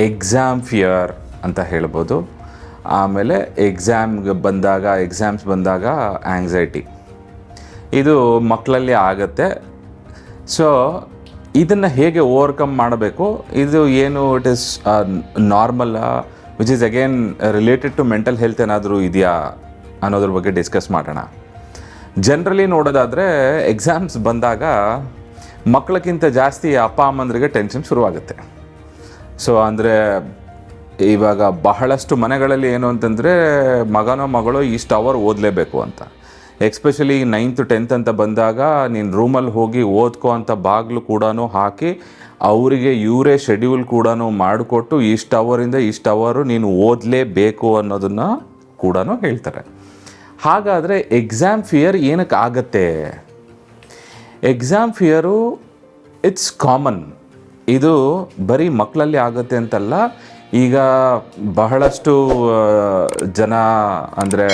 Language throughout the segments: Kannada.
ಎಕ್ಸಾಮ್ ಫಿಯರ್ ಅಂತ ಹೇಳ್ಬೋದು. ಆಮೇಲೆ ಎಕ್ಸಾಮ್ಗೆ ಬಂದಾಗ ಎಕ್ಸಾಮ್ಸ್ ಬಂದಾಗ ಆ್ಯಂಗ್ಸೈಟಿ ಇದು ಮಕ್ಕಳಲ್ಲಿ ಆಗತ್ತೆ. ಸೊ ಇದನ್ನು ಹೇಗೆ ಓವರ್ಕಮ್ ಮಾಡಬೇಕು? ಇದು ಏನು it is normal which is again related to mental health ಏನಾದರೂ ಇದೆಯಾ? ಅನ್ನೋದ್ರ ಬಗ್ಗೆ ಡಿಸ್ಕಸ್ ಮಾಡೋಣ. ಜನರಲಿ ನೋಡೋದಾದರೆ ಎಕ್ಸಾಮ್ಸ್ ಬಂದಾಗ ಮಕ್ಕಳಕ್ಕಿಂತ ಜಾಸ್ತಿ ಅಪ್ಪ, ಅಮ್ಮಂದ್ರಿಗೆ ಟೆನ್ಷನ್ ಶುರುವಾಗುತ್ತೆ. ಸೊ ಅಂದರೆ ಇವಾಗ ಬಹಳಷ್ಟು ಮನೆಗಳಲ್ಲಿ ಏನು ಅಂತಂದರೆ ಮಗನೋ ಮಗಳೋ ಇಷ್ಟು ಅವರ್ ಓದಲೇಬೇಕು ಅಂತ. ಎಕ್ಸ್ಪೆಷಲಿ ನೈನ್ತ್ ಟೆಂತ್ ಅಂತ ಬಂದಾಗ ನೀನು ರೂಮಲ್ಲಿ ಹೋಗಿ ಓದ್ಕೋ ಅಂತ ಬಾಗಿಲು ಕೂಡ ಹಾಕಿ ಅವರಿಗೆ ಇವರೇ ಶೆಡ್ಯೂಲ್ ಕೂಡ ಮಾಡಿಕೊಟ್ಟು ಇಷ್ಟು ಅವರಿಂದ ಇಷ್ಟು ಅವರು ನೀನು ಓದಲೇಬೇಕು ಅನ್ನೋದನ್ನು ಕೂಡ ಹೇಳ್ತಾರೆ. ಹಾಗಾದರೆ ಎಕ್ಸಾಮ್ ಫಿಯರ್ ಏನಕ್ಕೆ ಆಗತ್ತೆ ಎಕ್ಸಾಮ್ ಫಿಯರು ಇಟ್ಸ್ ಕಾಮನ್ ಇದು ಬರೀ ಮಕ್ಕಳಲ್ಲಿ ಆಗುತ್ತೆ ಅಂತಲ್ಲ, ಈಗ ಬಹಳಷ್ಟು ಜನ ಅಂದರೆ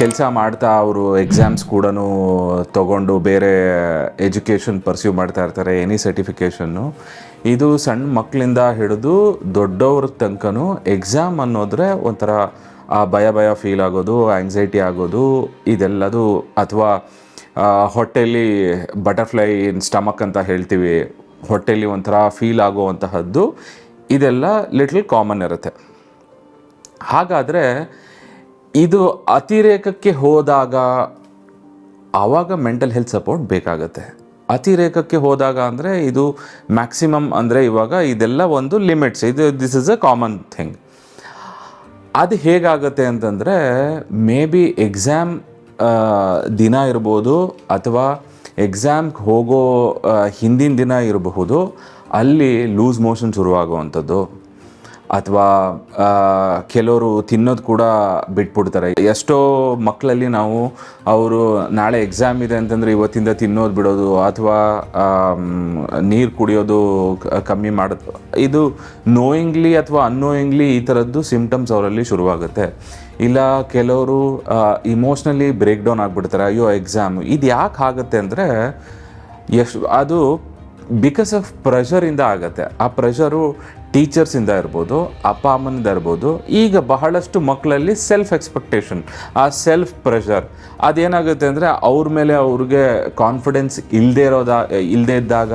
ಕೆಲಸ ಮಾಡ್ತಾ ಅವರು ಎಕ್ಸಾಮ್ಸ್ ಕೂಡ ತಗೊಂಡು ಬೇರೆ ಎಜುಕೇಷನ್ ಪರ್ಸ್ಯೂ ಮಾಡ್ತಾ ಇರ್ತಾರೆ ಎನಿ ಸರ್ಟಿಫಿಕೇಷನ್ನು ಇದು ಸಣ್ಣ ಮಕ್ಕಳಿಂದ ಹಿಡಿದು ದೊಡ್ಡವ್ರ ತನಕನೂ ಎಕ್ಸಾಮ್ ಅನ್ನೋದ್ರೆ ಒಂಥರ ಆ ಭಯ ಭಯ ಫೀಲ್ ಆಗೋದು ಆ್ಯಂಗ್ಸೈಟಿ ಆಗೋದು, ಇದೆಲ್ಲದು. ಅಥವಾ ಹೊಟ್ಟೆಯಲ್ಲಿ ಬಟರ್ಫ್ಲೈ ಇನ್ ಸ್ಟಮಕ್ ಅಂತ ಹೇಳ್ತೀವಿ. ಹೊಟ್ಟೆಯಲ್ಲಿ ಒಂಥರ ಫೀಲ್ ಆಗುವಂತಹದ್ದು ಇದೆಲ್ಲ ಲಿಟ್ಲ್ ಕಾಮನ್ ಇರುತ್ತೆ. ಹಾಗಾದರೆ ಇದು ಅತಿರೇಕಕ್ಕೆ ಹೋದಾಗ ಆವಾಗ ಮೆಂಟಲ್ ಹೆಲ್ತ್ ಸಪೋರ್ಟ್ ಬೇಕಾಗುತ್ತೆ. ಅತಿರೇಕಕ್ಕೆ ಹೋದಾಗ ಅಂದರೆ ಇದು ಮ್ಯಾಕ್ಸಿಮಮ್ ಅಂದರೆ ಇವಾಗ ಇದೆಲ್ಲ ಒಂದು ಲಿಮಿಟ್ಸ್ ಇದು this is a common thing ಅದು ಹೇಗಾಗುತ್ತೆ ಅಂತಂದರೆ ಮೇ ಬಿ ಎಕ್ಸಾಮ್ ದಿನ ಇರ್ಬೋದು ಅಥವಾ ಎಕ್ಸಾಮ್ಗೆ ಹೋಗೋ ಹಿಂದಿನ ದಿನ ಇರಬಹುದು ಅಲ್ಲಿ ಲೂಸ್ ಮೋಷನ್ ಶುರುವಾಗುವಂಥದ್ದು. ಅಥವಾ ಕೆಲವರು ತಿನ್ನೋದು ಕೂಡ ಬಿಟ್ಬಿಡ್ತಾರೆ. ಎಷ್ಟೋ ಮಕ್ಕಳಲ್ಲಿ ನಾವು ಅವರು ನಾಳೆ ಎಕ್ಸಾಮ್ ಇದೆ ಅಂತಂದರೆ ಇವತ್ತಿಂದ ತಿನ್ನೋದು ಬಿಡೋದು ಅಥವಾ ನೀರು ಕುಡಿಯೋದು ಕಮ್ಮಿ ಮಾಡೋದು. ಇದು ನೋಯಿಂಗ್ಲಿ ಅಥವಾ ಅನ್ನೋಯಿಂಗ್ಲಿ ಈ ಥರದ್ದು ಸಿಂಪ್ಟಮ್ಸ್ ಅವರಲ್ಲಿ ಶುರುವಾಗುತ್ತೆ. ಇಲ್ಲ ಕೆಲವರು ಇಮೋಷ್ನಲಿ ಬ್ರೇಕ್ ಡೌನ್ ಆಗಿಬಿಡ್ತಾರೆ. ಅಯ್ಯೋ ಎಕ್ಸಾಮ್ ಇದು ಯಾಕೆ ಆಗುತ್ತೆ ಅಂದರೆ ಎಷ್ಟು ಅದು ಬಿಕಾಸ್ ಆಫ್ ಪ್ರೆಷರಿಂದ ಆಗುತ್ತೆ. ಆ ಪ್ರೆಷರು ಟೀಚರ್ಸಿಂದ ಇರ್ಬೋದು, ಅಪ್ಪ ಅಮ್ಮನಿಂದ ಇರ್ಬೋದು, ಈಗ ಬಹಳಷ್ಟು ಮಕ್ಕಳಲ್ಲಿ ಸೆಲ್ಫ್ ಎಕ್ಸ್ಪೆಕ್ಟೇಷನ್ ಆ ಸೆಲ್ಫ್ ಪ್ರೆಷರ್ ಅದೇನಾಗುತ್ತೆ ಅಂದರೆ ಅವ್ರ ಮೇಲೆ ಅವ್ರಿಗೆ ಕಾನ್ಫಿಡೆನ್ಸ್ ಇಲ್ಲದೆ ಇರೋದ ಇಲ್ಲದೇ ಇದ್ದಾಗ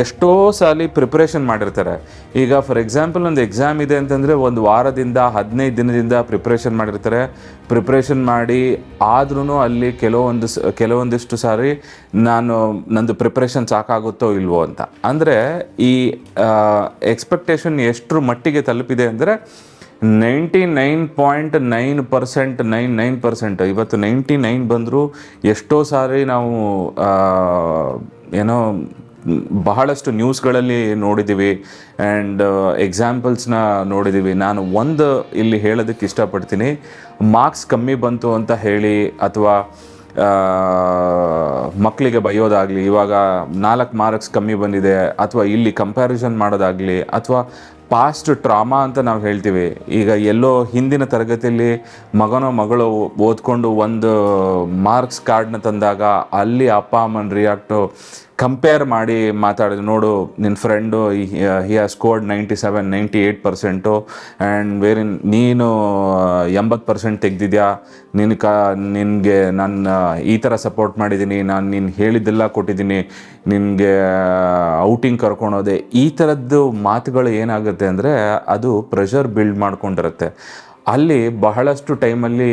ಎಷ್ಟೋ ಸಾಲಿ ಪ್ರಿಪ್ರೇಷನ್ ಮಾಡಿರ್ತಾರೆ. ಈಗ ಫಾರ್ ಎಕ್ಸಾಂಪಲ್ ಒಂದು ಎಕ್ಸಾಮ್ ಇದೆ ಅಂತಂದರೆ ಒಂದು ವಾರದಿಂದ ಹದಿನೈದು ದಿನದಿಂದ ಪ್ರಿಪ್ರೇಷನ್ ಮಾಡಿರ್ತಾರೆ. ಪ್ರಿಪ್ರೇಷನ್ ಮಾಡಿ ಆದ್ರೂ ಅಲ್ಲಿ ಕೆಲವೊಂದು ಕೆಲವೊಂದಿಷ್ಟು ಸಾರಿ ನಾನು ನಂದು ಪ್ರಿಪ್ರೇಷನ್ ಸಾಕಾಗುತ್ತೋ ಇಲ್ವೋ ಅಂತ. ಅಂದರೆ ಈ ಎಕ್ಸ್ಪೆಕ್ಟೇಷನ್ ಎಷ್ಟರ ಮಟ್ಟಿಗೆ ತಲುಪಿದೆ ಅಂದರೆ ninety nine point nine percent nine nine percent ಇವತ್ತು ನೈಂಟಿ ನೈನ್ ಬಂದರೂ ಎಷ್ಟೋ ಸಾರಿ ನಾವು ಏನೋ ಬಹಳಷ್ಟು ನ್ಯೂಸ್ಗಳಲ್ಲಿ ನೋಡಿದ್ದೀವಿ ಆ್ಯಂಡ್ ಎಕ್ಸಾಂಪಲ್ಸ್ನ ನೋಡಿದ್ದೀವಿ. ನಾನು ಒಂದು ಇಲ್ಲಿ ಹೇಳೋದಕ್ಕೆ ಇಷ್ಟಪಡ್ತೀನಿ. ಮಾರ್ಕ್ಸ್ ಕಮ್ಮಿ ಬಂತು ಅಂತ ಹೇಳಿ ಅಥವಾ ಮಕ್ಕಳಿಗೆ ಬೈಯೋದಾಗಲಿ, ಇವಾಗ ನಾಲ್ಕು ಮಾರ್ಕ್ಸ್ ಕಮ್ಮಿ ಬಂದಿದೆ, ಅಥವಾ ಇಲ್ಲಿ ಕಂಪ್ಯಾರಿಸನ್ ಮಾಡೋದಾಗಲಿ, ಅಥವಾ ಪಾಸ್ಟ್ ಟ್ರಾಮಾ ಅಂತ ನಾವು ಹೇಳ್ತೀವಿ. ಈಗ ಎಲ್ಲೋ ಹಿಂದಿನ ತರಗತಿಯಲ್ಲಿ ಮಗನೋ ಮಗಳು ಓದ್ಕೊಂಡು ಒಂದು ಮಾರ್ಕ್ಸ್ ಕಾರ್ಡ್ನ ತಂದಾಗ ಅಲ್ಲಿ ಅಪ್ಪ, ಅಮ್ಮನ ರಿಯಾಕ್ಟು ಕಂಪೇರ್ ಮಾಡಿ ಮಾತಾಡಿದ್ರು. ನೋಡು ನಿನ್ನ friend he has scored ninety seven ninety eight percent and wherein ನೀನು ಎಂಬತ್ತು ಪರ್ಸೆಂಟ್ ತೆಗ್ದಿದ್ಯಾ? ನಿನ್ನ ಕ, ನಿನಗೆ ನಾನು ಈ ಥರ ಸಪೋರ್ಟ್ ಮಾಡಿದ್ದೀನಿ. ನಾನು ನೀನು ಹೇಳಿದ್ದೆಲ್ಲ ಕೊಟ್ಟಿದ್ದೀನಿ. ನಿನಗೆ ಔಟಿಂಗ್ ಕರ್ಕೊಳೋದೆ ಈ ಥರದ್ದು ಮಾತುಗಳು ಏನಾಗುತ್ತೆ ಅಂದರೆ, ಅದು ಪ್ರೆಷರ್ ಬಿಲ್ಡ್ ಮಾಡ್ಕೊಂಡಿರುತ್ತೆ. ಅಲ್ಲಿ ಬಹಳಷ್ಟು ಟೈಮಲ್ಲಿ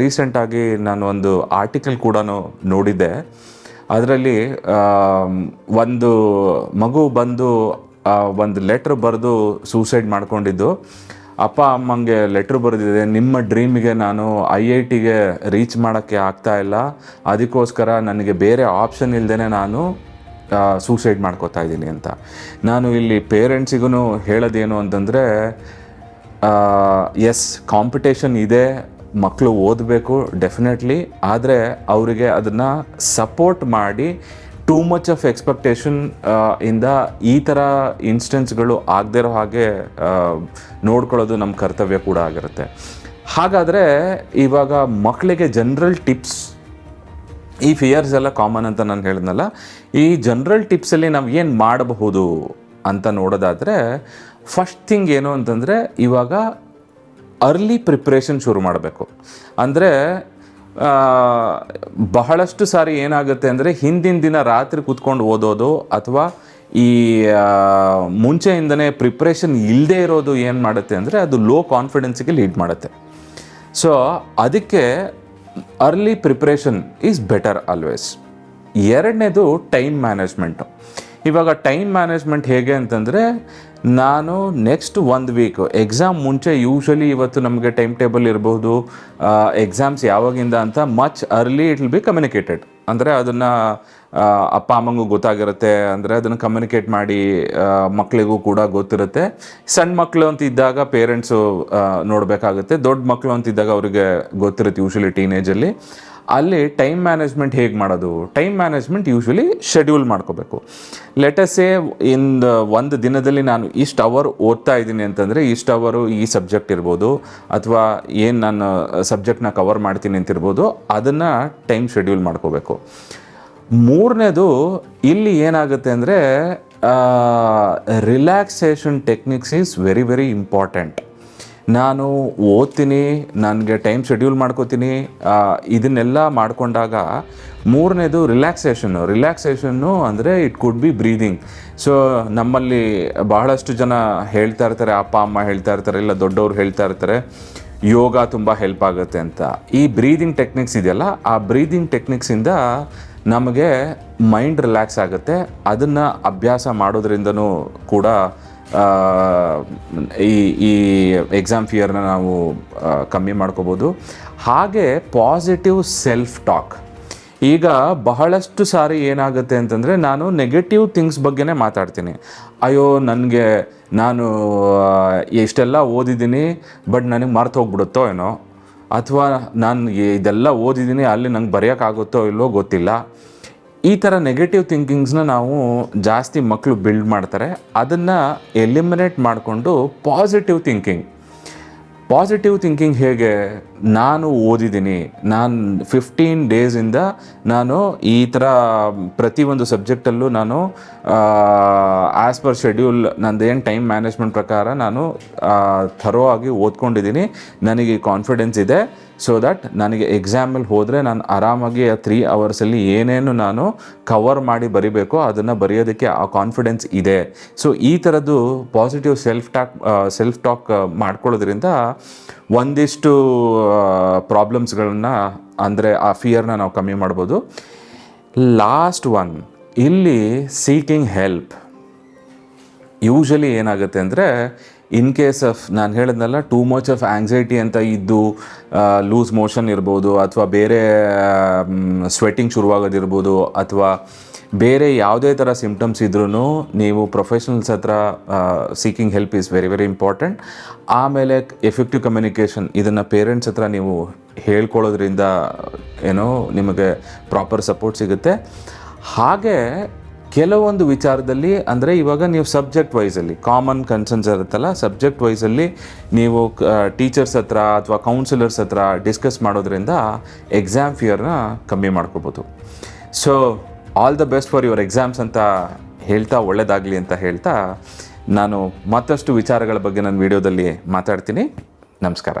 ರೀಸೆಂಟಾಗಿ ನಾನು ಒಂದು ಆರ್ಟಿಕಲ್ ಕೂಡ ನೋಡಿದ್ದೆ. ಅದರಲ್ಲಿ ಒಂದು ಮಗು ಬಂದು ಒಂದು ಲೆಟ್ರ್ ಬರೆದು ಸೂಸೈಡ್ ಮಾಡ್ಕೊಂಡಿದ್ದು. ಅಪ್ಪ, ಅಮ್ಮಂಗೆ ಲೆಟ್ರ್ ಬರೆದಿದೆ, ನಿಮ್ಮ ಡ್ರೀಮಿಗೆ ನಾನು ಐ ಐ ಟಿಗೆ ರೀಚ್ ಮಾಡೋಕ್ಕೆ ಇಲ್ಲ. ಅದಕ್ಕೋಸ್ಕರ ನನಗೆ ಬೇರೆ ಆಪ್ಷನ್ ಇಲ್ಲದೇ ನಾನು ಸೂಸೈಡ್ ಮಾಡ್ಕೋತಾ ಇದ್ದೀನಿ ಅಂತ. ನಾನು ಇಲ್ಲಿ ಪೇರೆಂಟ್ಸಿಗೂ ಹೇಳೋದೇನು ಅಂತಂದರೆ ಎಸ್ ಕಾಂಪಿಟೇಷನ್ ಇದೆ ಮಕ್ಕಳು ಓದಬೇಕು ಡೆಫಿನೆಟ್ಲಿ ಆದರೆ ಅವರಿಗೆ ಅದನ್ನು ಸಪೋರ್ಟ್ ಮಾಡಿ ಟೂ ಮಚ್ ಆಫ್ ಎಕ್ಸ್ಪೆಕ್ಟೇಷನ್ ಇಂದ ಈ ಥರ ಇನ್ಸ್ಟೆನ್ಸ್ಗಳು ಆಗದೇ ಇರೋ ಹಾಗೆ ನೋಡ್ಕೊಳ್ಳೋದು ನಮ್ಮ ಕರ್ತವ್ಯ ಕೂಡ ಆಗಿರುತ್ತೆ. ಹಾಗಾದರೆ ಇವಾಗ ಮಕ್ಕಳಿಗೆ ಜನರಲ್ ಟಿಪ್ಸ್ ಈ ಫಿಯರ್ಸ್ ಎಲ್ಲ ಕಾಮನ್ ಅಂತ ನಾನು ಹೇಳಿದ್ನಲ್ಲ, ಈ ಜನರಲ್ ಟಿಪ್ಸಲ್ಲಿ ನಾವು ಏನು ಮಾಡಬಹುದು ಅಂತ ನೋಡೋದಾದರೆ ಫಸ್ಟ್ ಥಿಂಗ್ ಏನು ಅಂತಂದರೆ, ಇವಾಗ ಅರ್ಲಿ ಪ್ರಿಪ್ರೇಷನ್ ಶುರು ಮಾಡಬೇಕು. ಅಂದರೆ ಬಹಳಷ್ಟು ಸಾರಿ ಏನಾಗುತ್ತೆ ಅಂದರೆ, ಹಿಂದಿನ ದಿನ ರಾತ್ರಿ ಕೂತ್ಕೊಂಡು ಓದೋದು ಅಥವಾ ಈ ಮುಂಚೆಯಿಂದನೇ ಪ್ರಿಪ್ರೇಷನ್ ಇಲ್ಲದೆ ಇರೋದು ಏನು ಮಾಡುತ್ತೆ ಅಂದರೆ, ಅದು ಲೋ ಕಾನ್ಫಿಡೆನ್ಸಿಗೆ ಲೀಡ್ ಮಾಡುತ್ತೆ. ಸೊ ಅದಕ್ಕೆ early preparation is better always ಎರಡನೇದು ಟೈಮ್ ಮ್ಯಾನೇಜ್ಮೆಂಟು ಇವಾಗ ಟೈಮ್ ಮ್ಯಾನೇಜ್ಮೆಂಟ್ ಹೇಗೆ ಅಂತಂದರೆ, ನಾನು ನೆಕ್ಸ್ಟ್ ಒಂದು ವೀಕ್ ಎಕ್ಸಾಮ್ ಮುಂಚೆ ಯೂಶ್ವಲಿ ಇವತ್ತು ನಮಗೆ ಟೈಮ್ ಟೇಬಲ್ ಇರ್ಬೋದು ಎಕ್ಸಾಮ್ಸ್ ಯಾವಾಗಿಂದ ಅಂತ much early it will be communicated ಅಂದರೆ ಅದನ್ನು ಅಪ್ಪ ಅಮ್ಮಂಗೂ ಗೊತ್ತಾಗಿರುತ್ತೆ. ಅಂದರೆ ಅದನ್ನು ಕಮ್ಯುನಿಕೇಟ್ ಮಾಡಿ ಮಕ್ಕಳಿಗೂ ಕೂಡ ಗೊತ್ತಿರುತ್ತೆ. ಸಣ್ಣ ಮಕ್ಕಳು ಅಂತ ಇದ್ದಾಗ ಪೇರೆಂಟ್ಸು ನೋಡಬೇಕಾಗುತ್ತೆ. ದೊಡ್ಡ ಮಕ್ಕಳು ಅಂತಿದ್ದಾಗ ಅವರಿಗೆ ಗೊತ್ತಿರುತ್ತೆ ಯೂಶಲಿ ಟೀನೇಜಲ್ಲಿ ಅಲ್ಲಿ ಟೈಮ್ ಮ್ಯಾನೇಜ್ಮೆಂಟ್ ಹೇಗೆ ಮಾಡೋದು? ಟೈಮ್ ಮ್ಯಾನೇಜ್ಮೆಂಟ್ ಯೂಶ್ವಲಿ ಶೆಡ್ಯೂಲ್ ಮಾಡ್ಕೋಬೇಕು. ಲೆಟಸೇ ಇನ್ ಒಂದು ದಿನದಲ್ಲಿ ನಾನು ಇಷ್ಟು ಅವರ್ ಓದ್ತಾ ಇದ್ದೀನಿ ಅಂತಂದರೆ ಇಷ್ಟು ಅವರು ಈ ಸಬ್ಜೆಕ್ಟ್ ಇರ್ಬೋದು, ಅಥವಾ ಏನು ನಾನು ಸಬ್ಜೆಕ್ಟ್ನ ಕವರ್ ಮಾಡ್ತೀನಿ ಅಂತಿರ್ಬೋದು, ಅದನ್ನು ಟೈಮ್ ಶೆಡ್ಯೂಲ್ ಮಾಡ್ಕೋಬೇಕು. ಮೂರನೇದು ಇಲ್ಲಿ ಏನಾಗುತ್ತೆ ಅಂದರೆ relaxation techniques is very very important ನಾನು ಓದ್ತೀನಿ, ನನಗೆ ಟೈಮ್ ಶೆಡ್ಯೂಲ್ ಮಾಡ್ಕೋತೀನಿ ಇದನ್ನೆಲ್ಲ ಮಾಡಿಕೊಂಡಾಗ ಮೂರನೇದು ರಿಲ್ಯಾಕ್ಸೇಷನ್ನು ರಿಲ್ಯಾಕ್ಸೇಷನ್ನು ಅಂದರೆ it could be breathing so ನಮ್ಮಲ್ಲಿ ಬಹಳಷ್ಟು ಜನ ಹೇಳ್ತಾ ಇರ್ತಾರೆ, ಅಪ್ಪ, ಅಮ್ಮ ಹೇಳ್ತಾ ಇರ್ತಾರೆ, ಇಲ್ಲ ದೊಡ್ಡವರು ಹೇಳ್ತಾ ಇರ್ತಾರೆ, ಯೋಗ ತುಂಬ ಹೆಲ್ಪ್ ಆಗುತ್ತೆ ಅಂತ. ಈ ಬ್ರೀದಿಂಗ್ ಟೆಕ್ನಿಕ್ಸ್ ಇದೆಯಲ್ಲ, ಆ ಬ್ರೀದಿಂಗ್ ಟೆಕ್ನಿಕ್ಸಿಂದ ನಮಗೆ ಮೈಂಡ್ ರಿಲ್ಯಾಕ್ಸ್ ಆಗುತ್ತೆ. ಅದನ್ನು ಅಭ್ಯಾಸ ಮಾಡೋದ್ರಿಂದನೂ ಕೂಡ ಈ ಈ ಎಕ್ಸಾಮ್ ಫಿಯರ್ನ ನಾವು ಕಮ್ಮಿ ಮಾಡ್ಕೋಬೋದು. ಹಾಗೆ ಪಾಸಿಟಿವ್ ಸೆಲ್ಫ್ ಟಾಕ್ ಈಗ ಬಹಳಷ್ಟು ಸಾರಿ ಏನಾಗುತ್ತೆ ಅಂತಂದರೆ ನಾನು ನೆಗೆಟಿವ್ ಥಿಂಗ್ಸ್ ಬಗ್ಗೆನೇ ಮಾತಾಡ್ತೀನಿ. ಅಯ್ಯೋ, ನನಗೆ ನಾನು ಎಷ್ಟೆಲ್ಲ ಓದಿದ್ದೀನಿ ಬಟ್ ನನಗೆ ಮರ್ತು ಹೋಗ್ಬಿಡುತ್ತೋ ಏನೋ. ಅಥವಾ ನಾನು ಇದೆಲ್ಲ ಓದಿದ್ದೀನಿ, ಅಲ್ಲಿ ನಂಗೆ ಬರೆಯೋಕ್ಕಾಗುತ್ತೋ ಇಲ್ಲೋ ಗೊತ್ತಿಲ್ಲ. ಈ ಥರ ನೆಗೆಟಿವ್ ಥಿಂಕಿಂಗ್ಸ್ನ ನಾವು ಜಾಸ್ತಿ ಮಕ್ಕಳು ಬಿಲ್ಡ್ ಮಾಡ್ತಾರೆ. ಅದನ್ನು ಎಲಿಮಿನೇಟ್ ಮಾಡಿಕೊಂಡು ಪಾಸಿಟಿವ್ ಥಿಂಕಿಂಗ್ ಪಾಸಿಟಿವ್ ಥಿಂಕಿಂಗ್ ಹೇಗೆ ನಾನು ಓದಿದ್ದೀನಿ. ನಾನು ಫಿಫ್ಟೀನ್ ಡೇಸಿಂದ ನಾನು ಈ ಥರ ಪ್ರತಿಯೊಂದು ಸಬ್ಜೆಕ್ಟಲ್ಲೂ ನಾನು ಆ್ಯಸ್ ಪರ್ ಶೆಡ್ಯೂಲ್ ಏನು ಟೈಮ್ ಮ್ಯಾನೇಜ್ಮೆಂಟ್ ಪ್ರಕಾರ ನಾನು ಥರೋ ಆಗಿ ಓದ್ಕೊಂಡಿದ್ದೀನಿ. ನನಗೆ ಕಾನ್ಫಿಡೆನ್ಸ್ ಇದೆ ಸೊ ದಟ್ ನನಗೆ ಎಕ್ಸಾಮಲ್ಲಿ ಹೋದರೆ ನಾನು ಆರಾಮಾಗಿ ಆ ತ್ರೀ ಅವರ್ಸಲ್ಲಿ ಏನೇನು ನಾನು ಕವರ್ ಮಾಡಿ ಬರಿಬೇಕೋ ಅದನ್ನು ಬರೆಯೋದಕ್ಕೆ ಆ ಕಾನ್ಫಿಡೆನ್ಸ್ ಇದೆ. ಸೊ ಈ ಥರದ್ದು positive self talk self talk ಮಾಡ್ಕೊಳ್ಳೋದ್ರಿಂದ ಒಂದಿಷ್ಟು ಪ್ರಾಬ್ಲಮ್ಸ್ಗಳನ್ನ ಅಂದರೆ ಆ ಫಿಯರ್ನ ನಾವು ಕಮ್ಮಿ ಮಾಡ್ಬೋದು. ಲಾಸ್ಟ್ ಒನ್ ಇಲ್ಲಿ ಸೀಕಿಂಗ್ ಹೆಲ್ಪ್ ಯೂಶಲಿ ಏನಾಗುತ್ತೆ ಅಂದರೆ ಇನ್ ಕೇಸ್ ಆಫ್ ನಾನು ಹೇಳಿದ್ನಲ್ಲ ಟೂ ಮಚ್ ಆಫ್ ಆ್ಯಂಗ್ಸೈಟಿ ಅಂತ ಇದ್ದು ಲೂಸ್ ಮೋಷನ್ ಇರ್ಬೋದು, ಅಥವಾ ಬೇರೆ ಸ್ವೆಟ್ಟಿಂಗ್ ಶುರುವಾಗೋದಿರ್ಬೋದು, ಅಥವಾ ಬೇರೆ ಯಾವುದೇ ಥರ ಸಿಮ್ಟಮ್ಸ್ ಇದ್ರೂ ನೀವು ಪ್ರೊಫೆಷನಲ್ಸ್ ಹತ್ರ seeking help is very very important ಆಮೇಲೆ ಎಫೆಕ್ಟಿವ್ ಕಮ್ಯುನಿಕೇಷನ್ ಇದನ್ನು ಪೇರೆಂಟ್ಸ್ ಹತ್ರ ನೀವು ಹೇಳ್ಕೊಳ್ಳೋದ್ರಿಂದ, ಏನೋ ನಿಮಗೆ ಪ್ರಾಪರ್ ಸಪೋರ್ಟ್ ಸಿಗುತ್ತೆ. ಹಾಗೆ ಕೆಲವೊಂದು ವಿಚಾರದಲ್ಲಿ, ಅಂದರೆ ಇವಾಗ ನೀವು ಸಬ್ಜೆಕ್ಟ್ ವೈಸಲ್ಲಿ ಕಾಮನ್ ಕನ್ಸರ್ನ್ಸ್ ಇರುತ್ತಲ್ಲ ಸಬ್ಜೆಕ್ಟ್ ವೈಸಲ್ಲಿ ನೀವು ಟೀಚರ್ಸ್ ಹತ್ರ ಅಥವಾ ಕೌನ್ಸಿಲರ್ಸ್ ಹತ್ರ ಡಿಸ್ಕಸ್ ಮಾಡೋದ್ರಿಂದ ಎಕ್ಸಾಮ್ ಫಿಯರ್ನ ಕಮ್ಮಿ ಮಾಡ್ಕೋಬೋದು. So all the best for your exams ಅಂತ ಹೇಳ್ತಾ ಒಳ್ಳೆಯದಾಗಲಿ ಅಂತ ಹೇಳ್ತಾ ನಾನು ಮತ್ತಷ್ಟು ವಿಚಾರಗಳ ಬಗ್ಗೆ ನನ್ನ ವಿಡಿಯೋದಲ್ಲಿ ಮಾತಾಡ್ತೀನಿ. ನಮಸ್ಕಾರ.